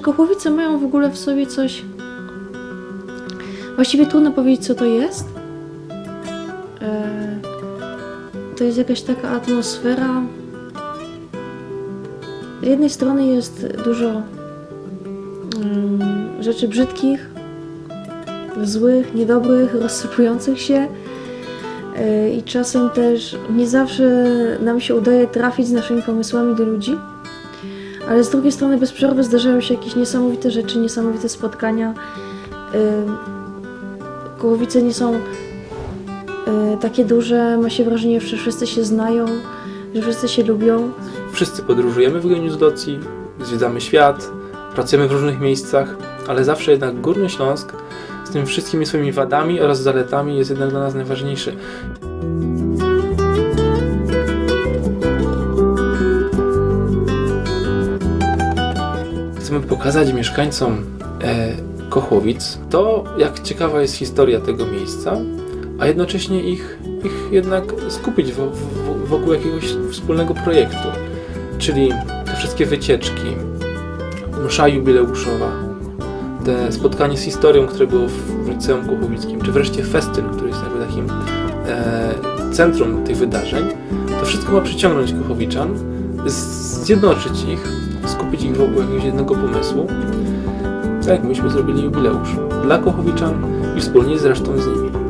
Kochłowice mają w ogóle w sobie coś. Właściwie trudno powiedzieć, co to jest. E, To jest jakaś taka atmosfera. Z jednej strony jest dużo mm, rzeczy brzydkich, złych, niedobrych, rozsypujących się. E, I czasem też nie zawsze nam się udaje trafić z naszymi pomysłami do ludzi. Ale z drugiej strony bez przerwy zdarzają się jakieś niesamowite rzeczy, niesamowite spotkania. Kołowice nie są y, takie duże, ma się wrażenie, że wszyscy się znają, że wszyscy się lubią. Wszyscy podróżujemy w Geniu z Docji, zwiedzamy świat, pracujemy w różnych miejscach, ale zawsze jednak Górny Śląsk z tymi wszystkimi swoimi wadami oraz zaletami jest jednak dla nas najważniejszy. Chcemy pokazać mieszkańcom e, to, jak ciekawa jest historia tego miejsca, a jednocześnie ich, ich jednak skupić wo- wo- wokół jakiegoś wspólnego projektu. Czyli te wszystkie wycieczki, msza jubileuszowa, te spotkanie z historią, które było w Liceum Kuchowickim, czy wreszcie festyn, który jest jakby takim e, centrum tych wydarzeń, to wszystko ma przyciągnąć Kuchowiczan, zjednoczyć ich, skupić ich wokół jakiegoś jednego pomysłu, tak jak myśmy zrobili jubileusz dla Kochowiczan i wspólnie zresztą z nimi.